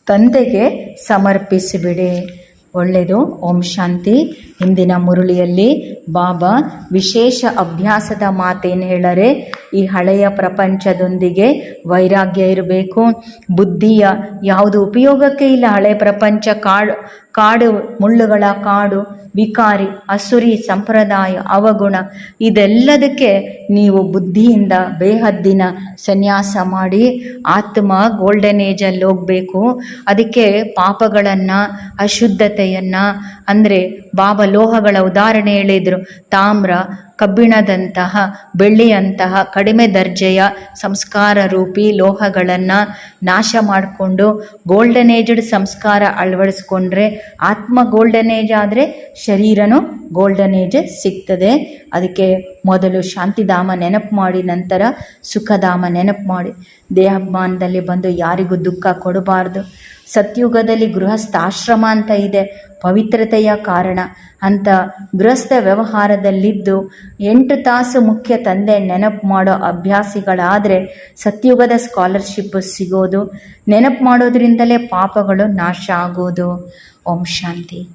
ತಂದೆಗೆ ಸಮರ್ಪಿಸಿಬಿಡಿ. ಒಳ್ಳೆಯದು. ಓಂ ಶಾಂತಿ. ಇಂದಿನ ಮುರುಳಿಯಲ್ಲಿ ಬಾಬಾ ವಿಶೇಷ ಅಭ್ಯಾಸದ ಮಾತೇನು ಹೇಳರೆ? ಈ ಹಳೆಯ ಪ್ರಪಂಚದೊಂದಿಗೆ ವೈರಾಗ್ಯ ಇರಬೇಕು. ಬುದ್ಧಿಯ ಯಾವುದು ಉಪಯೋಗಕ್ಕೆ ಇಲ್ಲ. ಹಳೆ ಪ್ರಪಂಚ ಕಾಡು ಕಾಡು ಮುಳ್ಳುಗಳ ಕಾಡು, ವಿಕಾರಿ, ಅಸುರಿ, ಸಂಪ್ರದಾಯ, ಅವಗುಣ, ಇದೆಲ್ಲದಕ್ಕೆ ನೀವು ಬುದ್ಧಿಯಿಂದ ಬೇಹದ್ದಿನ ಸನ್ಯಾಸ ಮಾಡಿ ಆತ್ಮ ಗೋಲ್ಡನ್ ಏಜಲ್ಲಿ ಹೋಗಬೇಕು. ಅದಕ್ಕೆ ಪಾಪಗಳನ್ನು, ಅಶುದ್ಧತೆಯನ್ನು, ಅಂದರೆ ಬಾಬಾ ಲೋಹಗಳ ಉದಾಹರಣೆ ಹೇಳಿದರು. ತಾಮ್ರ ಕಬ್ಬಿಣದಂತಹ, ಬೆಳ್ಳಿಯಂತಹ, ಕಡಿಮೆ ದರ್ಜೆಯ ಸಂಸ್ಕಾರ ರೂಪಿ ಲೋಹಗಳನ್ನು ನಾಶ ಮಾಡಿಕೊಂಡು ಗೋಲ್ಡನ್ ಏಜ್ಡ್ ಸಂಸ್ಕಾರ ಅಳವಡಿಸ್ಕೊಂಡ್ರೆ ಆತ್ಮ ಗೋಲ್ಡನ್ ಏಜ್ ಆದರೆ ಶರೀರನೂ ಗೋಲ್ಡನ್ ಏಜ್ ಸಿಗ್ತದೆ. ಅದಕ್ಕೆ ಮೊದಲು ಶಾಂತಿಧಾಮ ನೆನಪು ಮಾಡಿ, ನಂತರ ಸುಖಧಾಮ ನೆನಪು ಮಾಡಿ. ದೇಹಾಭಿಮಾನದಲ್ಲಿ ಬಂದು ಯಾರಿಗೂ ದುಃಖ ಕೊಡಬಾರ್ದು. ಸತ್ಯುಗದಲ್ಲಿ ಗೃಹಸ್ಥ ಆಶ್ರಮ ಅಂತ ಇದೆ, ಪವಿತ್ರತೆಯ ಕಾರಣ. ಅಂತ ಗೃಹಸ್ಥ ವ್ಯವಹಾರದಲ್ಲಿದ್ದು ಎಂಟು ತಾಸು ಮುಖ್ಯ ತಂದೆ ನೆನಪು ಮಾಡೋ ಅಭ್ಯಾಸಿಗಳಾದರೆ ಸತ್ಯುಗದ ಸ್ಕಾಲರ್ಶಿಪ್ ಸಿಗೋದು, ನೆನಪು ಮಾಡೋದ್ರಿಂದಲೇ ಪಾಪಗಳು ನಾಶ ಆಗೋದು. ಓಂ ಶಾಂತಿ.